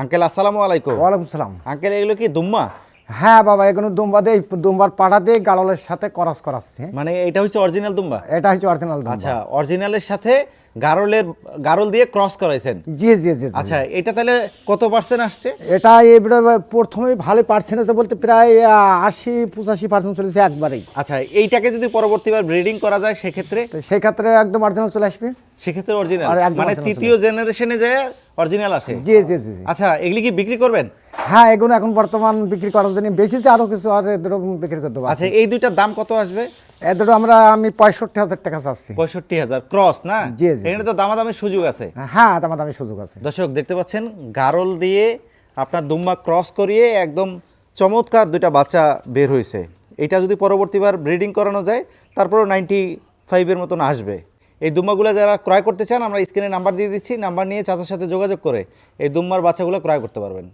Uncle আসসালামু আলাইকুম। ওয়ালাইকুম সালাম। আঙ্কেল এগুলো কি দুম্মা? হ্যাঁ বাবা এগুলো দুম্বা দিয়ে দুম্বার পাড়া দিয়ে গাড়লের সাথে করাস করাচ্ছে মানে এটা হচ্ছে অরিজিনাল দুম্বা? এটা হচ্ছে অরিজিনাল দুম্বা। আচ্ছা অরিজিনালের সাথে গারলের গারল দিয়ে ক্রস করাইছেন। জি জি জি। আচ্ছা এটা তাহলে কত পার্সেন্ট আসছে? এটা এবারে প্রথমে ভালো পার্সেন্টেজ বলতে প্রায় আশি পঁচাশি পার্সেন্ট চলেছে একবারেই। আচ্ছা এইটাকে যদি পরবর্তীবার ব্রিডিং করা যায় সেক্ষেত্রে? সেক্ষেত্রে একদম অরিজিনাল চলে আসবে। সেক্ষেত্রে অরিজিনাল মানে তৃতীয় জেনারেশনে যায় অরিজিনাল আসে। জি জি জি। আচ্ছা এগুলি কি বিক্রি করবেন? হ্যাঁ এগুলো এখন বর্তমান বিক্রি করার জন্য বেশিছে আরও কিছু আর এদের বিক্রি করতে পারছি। আচ্ছা এই দুইটার দাম কত আসবে? এদের আমরা আমি পঁয়ষট্টি হাজার টাকা চাচ্ছি। পঁয়ষট্টি হাজার ক্রস না? জি, জি, এখানে তো দামাদামের সুযোগ আছে। হ্যাঁ দামা দামি সুযোগ আছে। দর্শক দেখতে পাচ্ছেন গারল দিয়ে আপনার দুম্বা ক্রস করিয়ে একদম চমৎকার দুইটা বাচ্চা বের হয়েছে। এটা যদি পরবর্তীবার ব্রিডিং করানো যায় তারপরও নাইনটি ফাইভের মতন আসবে। এই দুম্বাগুলো যারা ক্রয় করতে চান আমরা স্ক্রিনে নাম্বার দিয়ে দিচ্ছি নাম্বার নিয়ে চাচার সাথে যোগাযোগ করে এই দুম্বার বাচ্চাগুলো ক্রয় করতে পারবেন।